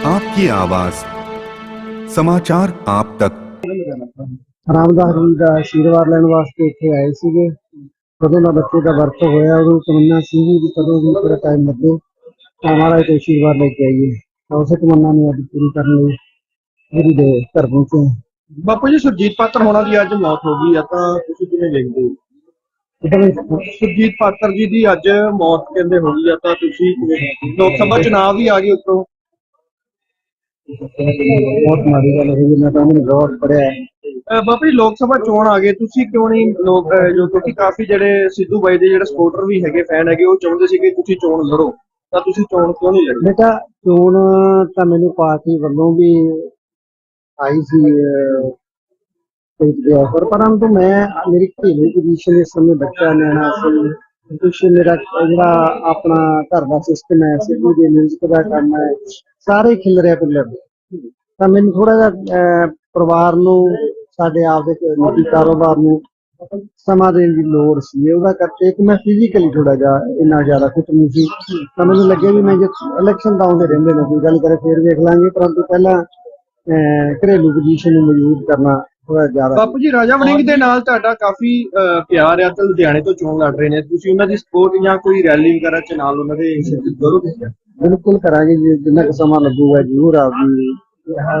आपकी आवाज समाचार आप तक ਰਾਮਦਾਸ ਜੀ ਦਾ ਆਸ਼ੀਰਵਾਦ ਲੈਣ ਵਾਸਤੇ ਇੱਥੇ ਆਏ ਸੀਗੇ ਕਦੋਂ ਦਾ ਬੱਚੇ ਦਾ ਵਰਤ ਹੋਇਆ ਉਦੋਂ ਤਮੰਨਾ ਸੀ ਵੀ ਕਦੋਂ ਵੀ ਥੋੜਾ ਟਾਈਮ ਲੱਗੇ ਤਾਂ ਮਹਾਰਾਜ ਤੋਂ ਆਸ਼ੀਰਵਾਦ ਲੈ ਕੇ ਆਈਏ ਤਾਂ ਉਸੇ ਤਮੰਨਾ ਨੂੰ ਅੱਜ ਪੂਰੀ ਕਰਨ ਲਈ ਗੁਰੂ ਦੇ ਘਰ ਪਹੁੰਚੇ ਹਾਂ। ਬਾਪੂ ਜੀ ਸੁਰਜੀਤ ਪਾਤਰ ਹੋਣਾ ਦੀ ਅੱਜ ਮੌਤ ਹੋ ਗਈ ਆ ਤਾਂ ਤੁਸੀਂ ਕਿਵੇਂ ਦੇਖਦੇ ਹੋ ਇਹਦੇ ਵਿੱਚ ਸੁਰਜੀਤ ਪਾਤਰ ਜੀ ਦੀ ਅੱਜ ਮੌਤ ਕਹਿੰਦੇ ਹੋ ਗਈ ਆ ਤਾਂ ਤੁਸੀਂ ਕਿਵੇਂ ਦੇਖਦੇ ਹੋ? ਲੋਕ ਸਭਾ ਚੁਣਾਵ ਵੀ ਆ ਗਏ ਉੱਤੋਂ ਬਹੁਤ ਮਾੜੀ ਗੱਲ ਹੋਈ ਮੈਂ ਤਾਂ ਉਹਨੂੰ ਬਹੁਤ ਪੜਿਆ ਅਹ ਬਾਪੂ ਜੀ ਲੋਕ ਸਭਾ ਚੋਣ ਆ ਗਏ ਤੁਸੀਂ ਕਿਉਂ ਨਹੀਂ ਲੋਕ ਅਹ ਜੋ ਕਿਉਂਕਿ ਕਾਫੀ ਜਿਹੜੇ ਸਿੱਧੂ ਬਾਈ ਦੇ ਜਿਹੜੇ ਸਪੋਰਟਰ ਵੀ ਹੈਗੇ ਫੈਨ ਹੈਗੇ ਉਹ ਚਾਹੁੰਦੇ ਸੀ ਕਿ ਤੁਸੀਂ ਚੋਣ ਲੜੋ। ਤਾਂ ਤੁਸੀਂ ਚੋਣ ਕਿਉਂ ਨਹੀਂ ਲੜਦੇ ਬੇਟਾ ਚੋਣ ਤਾਂ ਮੈਨੂੰ ਪਾਰਟੀ ਵੱਲੋਂ ਵੀ ਆਈ ਸੀ ਤੇ ਆਫਰ ਪਰੰਤੂ ਮੈਂ ਮੇਰੀ ਘਰੇਲੂ ਪੋਜੀਸ਼ਨ ਇਸ ਸਮੇਂ ਬੱਚਾ ਨਿਆਣਾ ਸੀ ਕੁਛ ਮੇਰਾ ਜਿਹੜਾ ਆਪਣਾ ਘਰ ਦਾ ਸਿਸਟਮ ਹੈ ਸਿੱਧੂ ਦੇ ਮਿਊਜ਼ਿਕ ਦਾ ਕੰਮ ਹੈ ਸਾਰੇ ਖਿਲ ਰਿਹਾ ਪਿੱਲਰ ਤਾਂ ਮੈਨੂੰ ਥੋੜਾ ਜਿਹਾ ਪਰਿਵਾਰ ਨੂੰ ਸਾਡੇ ਆਪ ਦੇ ਨਿੱਜੀ ਕਾਰੋਬਾਰ ਨੂੰ ਸਮਾਂ ਦੇਣ ਦੀ ਲੋੜ ਸੀ। ਉਹਦਾ ਕਰਕੇ ਇੱਕ ਮੈਂ ਫਿਜ਼ੀਕਲੀ ਥੋੜਾ ਜਿਹਾ ਇੰਨਾ ਜ਼ਿਆਦਾ ਫਿਟ ਨਹੀਂ ਸੀ। ਤਾਂ ਮੈਨੂੰ ਲੱਗਿਆ ਵੀ ਮੈਂ ਜੇ ਇਲੈਕਸ਼ਨ ਦਾ ਆਉਂਦੇ ਰਹਿੰਦੇ ਨੇ ਕੋਈ ਗੱਲ ਕਰੇ ਫੇਰ ਵੇਖ ਲਾਂਗੇ। ਪਰੰਤੂ ਪਹਿਲਾਂ ਅਹ, ਘਰੇਲੂ ਪੋਜੀਸ਼ਨ ਨੂੰ ਮਜ਼ਬੂਤ ਕਰਨਾ ਥੋੜਾ ਜ਼ਿਆਦਾ ਬਾਪੂ ਜੀ ਰਾਜਾ ਵੜਿੰਗ ਦੇ ਨਾਲ ਤੁਹਾਡਾ ਕਾਫੀ ਅਹ, ਪਿਆਰ ਆ ਤੇ ਲੁਧਿਆਣੇ ਤੋਂ ਚੋਣ ਲੜ ਰਹੇ ਨੇ। ਤੁਸੀਂ ਉਹਨਾਂ ਦੀ ਸਪੋਰਟ ਜਾਂ ਕੋਈ ਰੈਲੀ ਵਗੈਰਾ ਚ ਨਾਲ ਉਹਨਾਂ ਦੇ ਸ਼ਿਰਕਤ ਕਰੋਗੇ? ਬਿਲਕੁਲ ਕਰਾਂਗੇ ਜੀ ਜਿੰਨਾ ਕੁ ਸਮਾਂ ਲੱਗੂਗਾ ਜ਼ਰੂਰ ਆਵੀ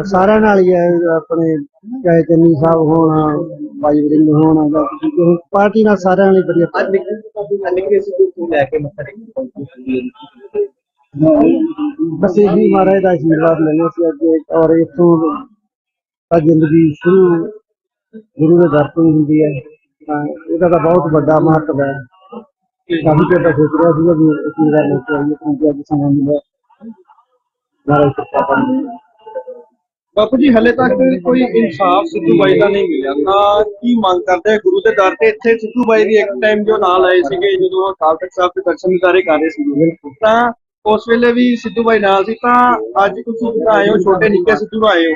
ਸਾਰਿਆਂ ਨਾਲ ਹੀ ਹੈ ਆਪਣੇ ਚਾਹੇ ਚੰਨੀ ਸਾਹਿਬ ਹੋਣ ਬਾਈ ਵਰਿੰਗ ਹੋਣ ਜਾਂ ਕਿਸੇ ਕਿਸੇ ਪਾਰਟੀ ਨਾਲ ਸਾਰਿਆਂ ਨਾਲ ਹੀ ਬੜੀ ਲੈ ਕੇ ਮੱਥਾ ਬਸ ਇਹੀ ਮਹਾਰਾਜ ਦਾ ਆਸ਼ੀਰਵਾਦ ਲੈਣਾ ਸੀ ਅੱਗੇ ਔਰ ਇਥੋਂ ਤਾਂ ਜ਼ਿੰਦਗੀ ਸ਼ੁਰੂ ਗੁਰੂ ਦੇ ਦਰ ਤੋਂ ਹੀ ਹੁੰਦੀ ਹੈ ਤਾਂ ਇਹਦਾ ਤਾਂ ਬਹੁਤ ਵੱਡਾ ਮਹੱਤਵ ਹੈ। ਕਾਫੀ ਚਿਰ ਤੋਂ ਸੋਚ ਰਿਹਾ ਸੀਗਾ ਵੀ ਇਸ ਗੱਲ ਲੈ ਕੇ ਆਈਏ ਕਿਉਂਕਿ ਅੱਜ ਸਮਾਂ ਮਿਲਿਆ। ਮਹਾਰਾਜ ਕਿਰਪਾ ਕਰਨ ਬਾਪੂ ਜੀ ਹਲੇ ਤੱਕ ਕੋਈ ਇਨਸਾਫ ਸਿੱਧੂ ਬਾਈ ਦਾ ਨਹੀਂ ਮਿਲਿਆ। ਤਾਂ ਕੀ ਮੰਗ ਕਰਦੇ ਗੁਰੂ ਦੇ ਦਰ ਤੇ ਇੱਥੇ ਸਿੱਧੂ ਬਾਈ ਵੀ ਇੱਕ ਟਾਈਮ ਜੋ ਨਾਲ ਆਏ ਸੀਗੇ ਜਦੋਂ ਉਹ ਅਕਾਲ ਤਖਤ ਸਾਹਿਬ ਦੇ ਦਰਸ਼ਨ ਵਿਚਾਰੇ ਕਰ ਰਹੇ ਸੀਗੇ। ਤਾਂ ਉਸ ਵੇਲੇ ਵੀ ਸਿੱਧੂ ਬਾਈ ਨਾਲ ਸੀ। ਤਾਂ ਅੱਜ ਤੁਸੀਂ ਆਏ ਹੋ ਛੋਟੇ ਨਿੱਕੇ ਸਿੱਧੂ ਆਏ ਹੋ।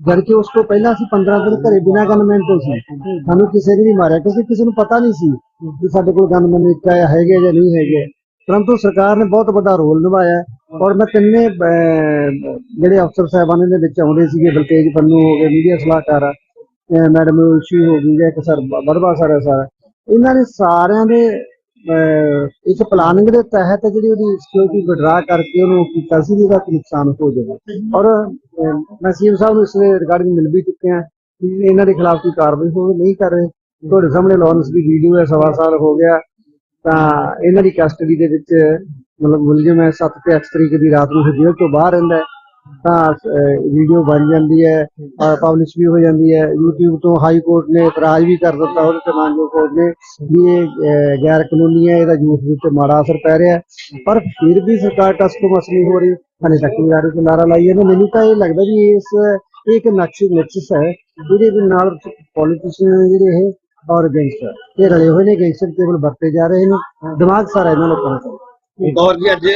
ਜਦ ਕਿ ਉਸ ਤੋਂ ਪਹਿਲਾਂ ਅਸੀਂ 15 ਦਿਨ ਘਰੇ ਬਿਨਾਂ ਗਨਮੈਨ ਤੋਂ ਸੀ। ਸਾਨੂੰ ਕਿਸੇ ਨੇ ਨਹੀਂ ਮਾਰਿਆ ਕਿਉਂਕਿ ਕਿਸੇ ਨੂੰ ਪਤਾ ਨਹੀਂ ਸੀ ਕਿ ਸਾਡੇ ਕੋਲ ਗਨਮੈਨ ਵਿੱਚ ਆਇਆ ਹੈਗੇ ਜਾਂ ਨਹੀਂ ਹੈਗੇ। ਪਰੰਤੂ ਸਰਕਾਰ ਨੇ ਬਹੁਤ ਵੱਡਾ ਰੋਲ ਨਿਭਾਇਆ ਔਰ ਮੈਂ ਤਿੰਨੇ ਜਿਹੜੇ ਅਫਸਰ ਸਾਹਿਬਾਨ ਦੇ ਵਿੱਚ ਆਉਂਦੇ ਸੀਗੇ ਬਲਤੇਜ ਪੰਨੂ ਹੋ ਗਏ ਮੀਡੀਆ ਸਲਾਹਕਾਰ ਮੈਡਮ ਉਸ਼ੀ ਹੋ ਗਈ ਜਾਂ ਇੱਕ ਸਰ ਬੜਵਾ ਸਰ ਹੈ ਇਹਨਾਂ ਨੇ ਸਾਰਿਆਂ ਦੇ ਅਹ, ਪਲਾਨਿੰਗ ਦੇ ਤਹਿਤ ਜਿਹੜੀ ਉਹਦੀ ਸਿਕਿਉਰਿਟੀ ਵਿਡਰਾ ਕਰਕੇ ਉਹਨੂੰ ਕੀਤਾ ਸੀ ਵੀ ਇਹਦਾ ਨੁਕਸਾਨ ਹੋ ਜਾਵੇ। ਔਰ ਮੈਂ ਸੀਐਮ ਸਾਹਿਬ ਨੂੰ ਇਸ ਰਿਗਾਰਡਿੰਗ ਮਿਲ ਵੀ ਚੁੱਕੇ ਹਾਂ। ਕਿ ਇਹਨਾਂ ਦੇ ਖਿਲਾਫ ਕੋਈ ਕਾਰਵਾਈ ਹੋਵੇ ਨਹੀਂ ਕਰ ਰਹੇ। ਤੁਹਾਡੇ ਸਾਹਮਣੇ ਲਾਰੈਂਸ ਦੀ ਵੀਡੀਓ ਹੈ, ਸਵਾ ਸਾਲ ਹੋ ਗਿਆ। ਤਾਂ ਇਹਨਾਂ ਦੀ ਕਸਟਡੀ ਦੇ ਵਿੱਚ, ਮਤਲਬ ਮੁਲਜ਼ਮ ਹੈ 7 ਤੇ 8 ਤਰੀਕ ਦੀ ਰਾਤ ਨੂੰ ਜੇਲ੍ਹ ਤੋਂ ਬਾਹਰ ਰਹਿੰਦਾ ਹੈ। ਤਾਂ ਵੀਡੀਓ ਬਣ ਜਾਂਦੀ ਹੈ ਪਬਲਿਸ਼ ਵੀ ਹੋ ਜਾਂਦੀ ਹੈ। YouTube ਤੋਂ ਹਾਈ ਕੋਰਟ ਨੇ ਇਤਰਾਜ਼ ਵੀ ਕਰ ਦਿੱਤਾ ਉਹਦੇ ਤੇ ਮਾਨਯੋਗ ਕੋਰਟ ਨੇ ਵੀ ਇਹ ਗੈਰ ਕਾਨੂੰਨੀ ਹੈ, ਇਹਦਾ ਯੂਥ ਉੱਤੇ ਮਾੜਾ ਅਸਰ ਪੈ ਰਿਹਾ ਪਰ ਫਿਰ ਵੀ ਸਰਕਾਰ ਟਸ ਤੋਂ ਮਸ ਨਹੀਂ ਹੋ ਰਹੀ। ਹਲੇ ਤੱਕ ਵੀ ਯਾਰ ਨਾਰਾ ਲਾਈ ਹੈ। ਮੈਨੂੰ ਤਾਂ ਇਹ ਲੱਗਦਾ ਵੀ ਇਸ, ਇਹ ਇੱਕ ਨਕਸ਼, ਨਕਸ਼ਸ ਹੈ, ਜਿਹਦੇ ਦੇ ਨਾਲ ਪੋਲੀਟੀਸ਼ੀਅਨ ਜਿਹੜੇ ਇਹ ਔਰ ਗੈਂਗਸਟਰ ਇਹ ਰਲੇ ਹੋਏ ਨੇ ਗੈਂਗਸਟਰ ਕੇਵਲ ਵਰਤੇ ਜਾ ਰਹੇ ਨੇ। ਦਿਮਾਗ ਸਾਰਾ ਇਹਨਾਂ ਲੋਕਾਂ ਦਾ ਔਰ ਜੀ, ਅੱਜ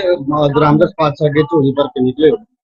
ਗ੍ਰਾਮਦਸ ਪਾਤਸ਼ਾਹ ਅੱਗੇ ਝੋਲੀ ਭਰ ਕੇ ਨਿਕਲੇ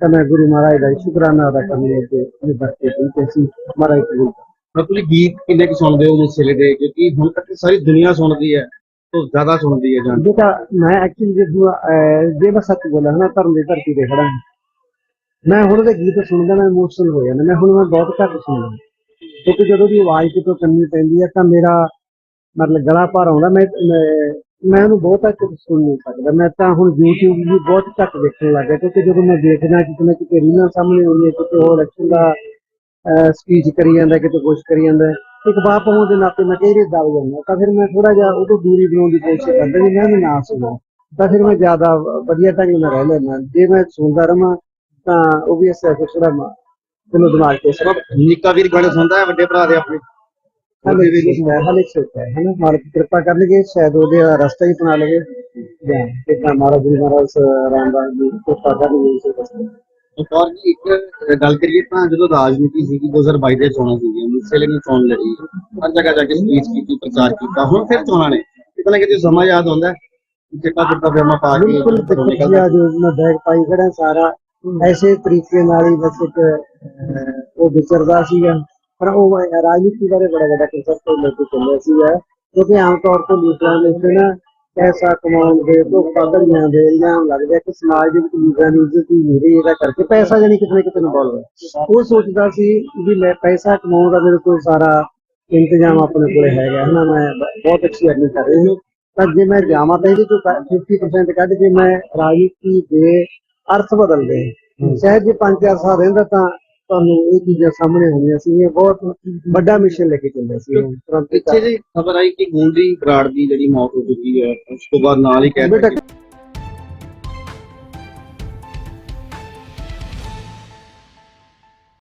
ਤਾਂ ਮੈਂ ਗੁਰੂ ਮਹਾਰਾਜ ਦਾ ਸ਼ੁਕਰਾਨਾ ਅਦਾ ਕਰਨ ਲਈ ਤੇ ਇਹ ਬਰਕਤ ਦਿੱਤੀ ਸੀ ਮਹਾਰਾਜ। ਮੈਂ ਤੁਸੀਂ ਗੀਤ ਕਿੰਨੇ ਕੁ ਸੁਣਦੇ ਹੋ ਮੁਸਲੇ ਦੇ? ਕਿਉਂਕਿ ਹੁਣ ਤੱਕ ਸਾਰੀ ਦੁਨੀਆ ਸੁਣਦੀ ਹੈ ਤੋਂ ਜ਼ਿਆਦਾ ਸੁਣਦੀ ਹੈ ਜਾਨ ਬੇਟਾ ਮੈਂ ਐਕਚੁਅਲੀ ਜਦੋਂ ਅਹ, ਜੇ ਮੈਂ ਸੱਚ ਬੋਲਾਂ ਨਾ ਧਰਮ ਦੀ ਧਰਤੀ ਤੇ ਖੜਾ। ਮੈਂ ਹੁਣ ਉਹਦੇ ਗੀਤ ਸੁਣਦਾ ਮੈਂ ਇਮੋਸ਼ਨਲ ਹੋ ਜਾਂਦਾ। ਮੈਂ ਹੁਣ ਮੈਂ ਬਹੁਤ ਘੱਟ ਸੁਣਦਾ। ਕਿਉਂਕਿ ਜਦੋਂ ਦੀ ਆਵਾਜ਼ ਕਿਤੋਂ ਕੰਨੀ ਪੈਂਦੀ ਹੈ ਤਾਂ ਮੇਰਾ ਮਤਲਬ ਗਲਾ ਭਰ ਆਉਂਦਾ। ਮੈਂ ਮੈਂ- ਉਹਨੂੰ ਬਹੁਤ ਘੱਟ ਸੁਣ ਨਹੀਂ ਸਕਦਾ। ਮੈਂ ਤਾਂ ਹੁਣ YouTube ਵੀ ਬਹੁਤ ਘੱਟ ਦੇਖਣ ਲੱਗ ਕਿਉਂਕਿ ਜਦੋਂ ਮੈਂ ਦੇਖਦਾ ਕਿਤੇ ਕਿਤੇ ਰੀਲਾਂ ਸਾਹਮਣੇ ਆਉਂਦੀਆਂ, ਕਿਤੇ ਉਹ ਇਲੈਕਸ਼ਨ ਦਾ ਸਪੀਚ ਕਰੀ ਜਾਂਦਾ, ਕਿਤੇ ਕੁਛ ਕਰੀ ਜਾਂਦਾ। ਇੱਕ ਬਾਪ ਹੋਣ ਦੇ ਨਾਤੇ ਮੈਂ ਕਈ ਦਬ ਜਾਂਦਾ? ਤਾਂ ਫਿਰ ਮੈਂ ਥੋੜਾ ਜਿਹਾ ਉਹ ਤੋਂ ਦੂਰੀ ਬਣਾਉਣ ਦੀ ਕੋਸ਼ਿਸ਼ ਕਰਦਾ ਵੀ ਮੈਂ ਵੀ ਨਾ ਸੁਣਾ ਤਾਂ ਫਿਰ ਮੈਂ ਜ਼ਿਆਦਾ ਵਧੀਆ ਢੰਗ ਨਾਲ ਰਹਿ ਲੈਣਾ ਜੇ ਮੈਂ ਸੁਣਦਾ ਰਵਾਂ, ਤਾਂ ਉਹ ਵੀ ਇਸ ਥੋੜਾ ਮੈਨੂੰ ਦਿਮਾਗ ਤੇ ਸਭ ਨਿੱਕਾ ਵੀਰ ਗਾਣੇ ਸੁਣਦਾ ਹੈ, ਵੱਡੇ ਭਰਾ ਦੇ ਆਪਣੇ। ਹਲੇ ਵੀ ਛੋਟਾ ਹੈ ਹਲੇ ਛੋਟਾ ਹੈ। ਹਨਾ ਮਾਲਕ ਕਿਰਪਾ ਕਰਨਗੇ ਸ਼ਾਇਦ ਉਹਦੇ ਰਸਤਾ ਹੀ ਬਣਾ ਲਵੇ। ਜਾਂ ਤੇ ਤਾਂ ਮਹਾਰਾਜ ਜੀ ਮਹਾਰਾਜ ਰਾਮਦਾਸ ਜੀ ਕਿਰਪਾ ਕਰਨਗੇ ਇਸੇ ਰਸਤੇ ਇੱਕ ਔਰ ਜੀ ਇੱਕ ਗੱਲ ਕਰੀਏ ਤਾਂ ਜਦੋਂ ਰਾਜਨੀਤੀ ਸੀਗੀ 2022 ਦੇ ਚੋਣਾਂ ਸੀਗੀਆਂ ਮੁਸਲੇ ਨੇ ਚੋਣ ਲੜੀ ਹਰ ਜਗ੍ਹਾ ਜਾ ਕੇ ਸਪੀਚ ਕੀਤੀ ਪ੍ਰਚਾਰ ਕੀਤਾ ਹੁਣ ਫਿਰ ਚੋਣਾਂ ਨੇ। ਕਿਤੇ ਨਾ ਕਿਤੇ ਸਮਾਂ ਯਾਦ ਆਉਂਦਾ ਚਿੱਟਾ ਚਿੱਟਾ ਫਿਰਮਾ ਪਾ ਕੇ ਬਿਲਕੁਲ ਘਰੋਂ ਦੇਖਿਆ ਨਿਕਲਦਾ। ਜੋ ਮੈਂ ਬੈਗ ਪਾਈ ਖੜਾ ਸਾਰਾ ਐਸੇ ਤਰੀਕੇ ਨਾਲ ਹੀ ਬਸ ਇੱਕ ਉਹ ਵਿਚਰਦਾ ਸੀਗਾ। ਪਰ ਉਹ ਰਾਜਨੀਤੀ ਬਾਰੇ ਬੜਾ ਵੱਡਾ ਕਨਸੈਪਟ ਲੈ ਕੇ ਚੱਲਿਆ ਸੀਗਾ। ਕਿਉਂਕਿ ਆਮ ਤੌਰ ਤੇ ਲੀਡਰਾਂ ਦੇ ਵਿੱਚ ਨਾ ਪੈਸਾ ਕਮਾਉਣ ਦੇ ਤੋਂ ਪਦਵੀਆਂ ਦੇ ਇਲਜ਼ਾਮ ਲੱਗਦਾ ਕਿ ਸਮਾਜ ਦੇ ਵਿੱਚ ਲੀਡਰਾਂ ਦੀ ਇੱਜ਼ਤ ਹੀ ਨਹੀਂ ਰਹੀ ਇਹਦਾ ਕਰਕੇ ਪੈਸਾ ਜਾਨੀ ਕਿਤੇ ਨਾ ਕਿਤੇ ਇਨਵੋਲਵ ਹੈ। ਉਹ ਸੋਚਦਾ ਸੀ ਵੀ ਮੈਂ ਪੈਸਾ ਕਮਾਉਣ ਦਾ ਮੇਰੇ ਕੋਲ ਸਾਰਾ ਇੰਤਜ਼ਾਮ ਆਪਣੇ ਕੋਲੇ ਹੈਗਾ ਹਨਾ ਮੈਂ ਬਹੁਤ ਅੱਛੀ ਅਰਨਿੰਗ ਕਰ ਰਹੀ ਹਾਂ। ਤਾਂ ਜੇ ਮੈਂ ਜਾਵਾਂ ਤਾਂ ਇਹਦੇ ਚੋਂ ਕ- 50% ਕੱਢ ਕੇ ਮੈਂ ਰਾਜਨੀਤੀ ਦੇ ਅਰਥ ਬਦਲਦੇ ਸ਼ਾਇਦ ਜੇ 5-4 ਸਾਲ ਰਹਿੰਦਾ ਤਾਂ ਤੁਹਾਨੂੰ ਇਹ ਚੀਜ਼ਾਂ ਸਾਹਮਣੇ ਆਉਣੀਆਂ ਸੀ ਇਹ ਬਹੁਤ ਵੱਡਾ ਮਿਸ਼ਨ ਲੈ ਕੇ ਚੱਲਿਆ ਸੀ ਜੀ ਖਬਰ ਆਈ ਕਿ ਗੂੰਡੀ ਬਰਾੜ ਦੀ ਜਿਹੜੀ ਮੌਤ ਹੋ ਚੁੱਕੀ ਹੈ ਉਸ ਤੋਂ ਬਾਅਦ ਨਾਲ ਹੀ ਕਹਿ ਦਿੱਤਾ ਬੇਟਾ